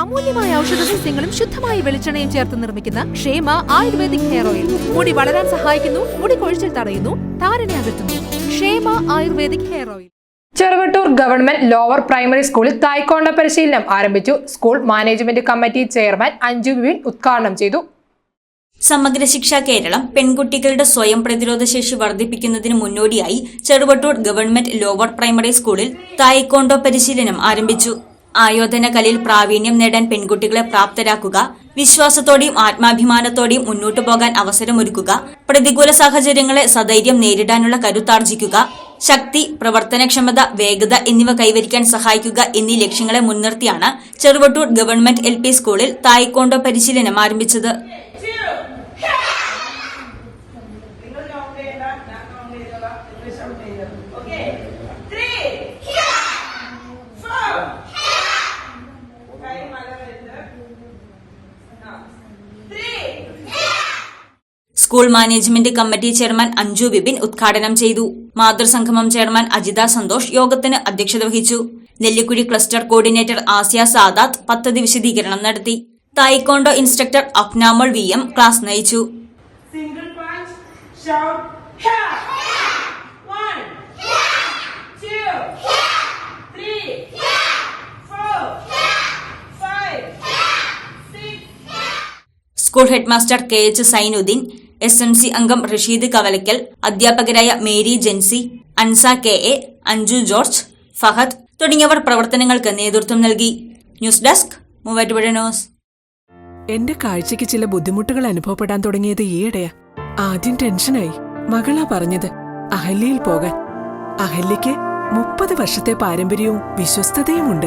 അമൂല്യമായ ഔഷധ സസ്യങ്ങളും ശുദ്ധമായ വെളിച്ചെണ്ണയും ചേർത്ത് നിർമ്മിക്കുന്ന ക്ഷേമ ആയുർവേദിക് ഹെയർ ഓയിൽ. മുടി വളരാൻ സഹായിക്കുന്നു മുടി കൊഴിച്ചിൽ തടയുന്നു താരനെ അകറ്റുന്നു. Kshema Ayurvedic hair oil. Cheruvattoor government lower primary സ്കൂളിൽ തായ്ക്കോണ്ട പരിശീലനം ആരംഭിച്ചു. School management committee chairman Anju Vipin ഉദ്ഘാടനം ചെയ്തു. സമഗ്ര ശിക്ഷ കേരളം പെൺകുട്ടികളുടെ സ്വയം പ്രതിരോധ ശേഷി വർദ്ധിപ്പിക്കുന്നതിന് മുന്നോടിയായി ചെറുവട്ടൂർ ഗവൺമെന്റ് ലോവർ പ്രൈമറി സ്കൂളിൽ തായ്ക്കോണ്ടോ പരിശീലനം ആരംഭിച്ചു. ആയോധന കലയിൽ പ്രാവീണ്യം നേടാൻ പെൺകുട്ടികളെ പ്രാപ്തരാക്കുക വിശ്വാസത്തോടെയും ആത്മാഭിമാനത്തോടെയും മുന്നോട്ടു പോകാൻ അവസരമൊരുക്കുക പ്രതികൂല സാഹചര്യങ്ങളെ സധൈര്യം നേരിടാനുള്ള കരുത്താർജിക്കുക ശക്തി പ്രവർത്തനക്ഷമത വേഗത എന്നിവ കൈവരിക്കാൻ സഹായിക്കുക എന്നീ ലക്ഷ്യങ്ങളെ മുൻനിർത്തിയാണ് ചെറുവട്ടൂർ ഗവൺമെന്റ് എൽ സ്കൂളിൽ തായ്ക്കോണ്ടോ പരിശീലനം ആരംഭിച്ചത്. School management committee chairman Anju Bibin ഉദ്ഘാടനം ചെയ്തു. മാതൃസംഗമം ചെയർമാൻ അജിത സന്തോഷ് യോഗത്തിന് അധ്യക്ഷത വഹിച്ചു. നെല്ലിക്കുഴി ക്ലസ്റ്റർ കോർഡിനേറ്റർ ആസിയ സാദാത്ത് പദ്ധതി വിശദീകരണം നടത്തി. Taekwondo instructor Afnamol V M class നയിച്ചു. School headmaster K H Sainudheen S M C അംഗം റഷീദ് കവലയ്ക്കൽ അധ്യാപകരായ Mary Jency Ansa K A Anju George Fahad തുടങ്ങിയവർ പ്രവർത്തനങ്ങൾക്ക് നേതൃത്വം നൽകി. News desk Muvattupuzha news. എന്റെ കാഴ്ചയ്ക്ക് ചില ബുദ്ധിമുട്ടുകൾ അനുഭവപ്പെടാൻ തുടങ്ങിയത് ഈയിടെയാ. ആദ്യം ടെൻഷനായി. മകളാ പറഞ്ഞത് അഹല്യയിൽ പോകാൻ. അഹല്യയ്ക്ക് മുപ്പത് വർഷത്തെ പാരമ്പര്യവും വിശ്വസ്തതയുമുണ്ട്.